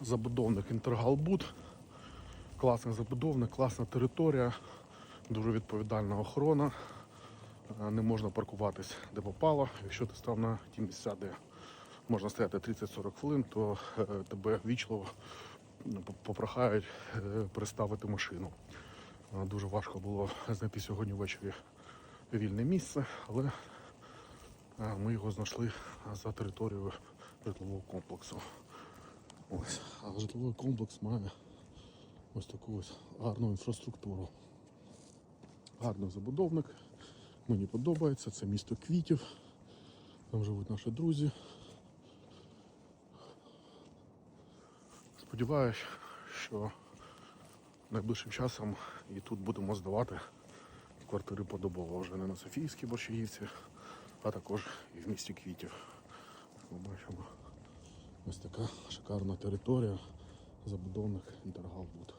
забудовник Інтергалбуд. Класний забудовник, класна територія, дуже відповідальна охорона. Е, Не можна паркуватись де попало. Якщо ти став на ті місця, де можна стояти 30-40 хвилин, то е, тебе вічливо ну, попрохають е, переставити машину. Дуже важко було знайти сьогодні ввечері вільне місце, але ми його знайшли за територією житлового комплексу. Ось. А житловий комплекс має ось таку ось гарну інфраструктуру. Гарний забудовник. Мені подобається. Це місто квітів. Там живуть наші друзі. Сподіваюсь, що найближчим часом і тут будемо здавати квартири подобово вже не на Софійській Борщагівці, а також і в місті Квітів. Ми ось така шикарна територія, забудовник Інтергалбуд.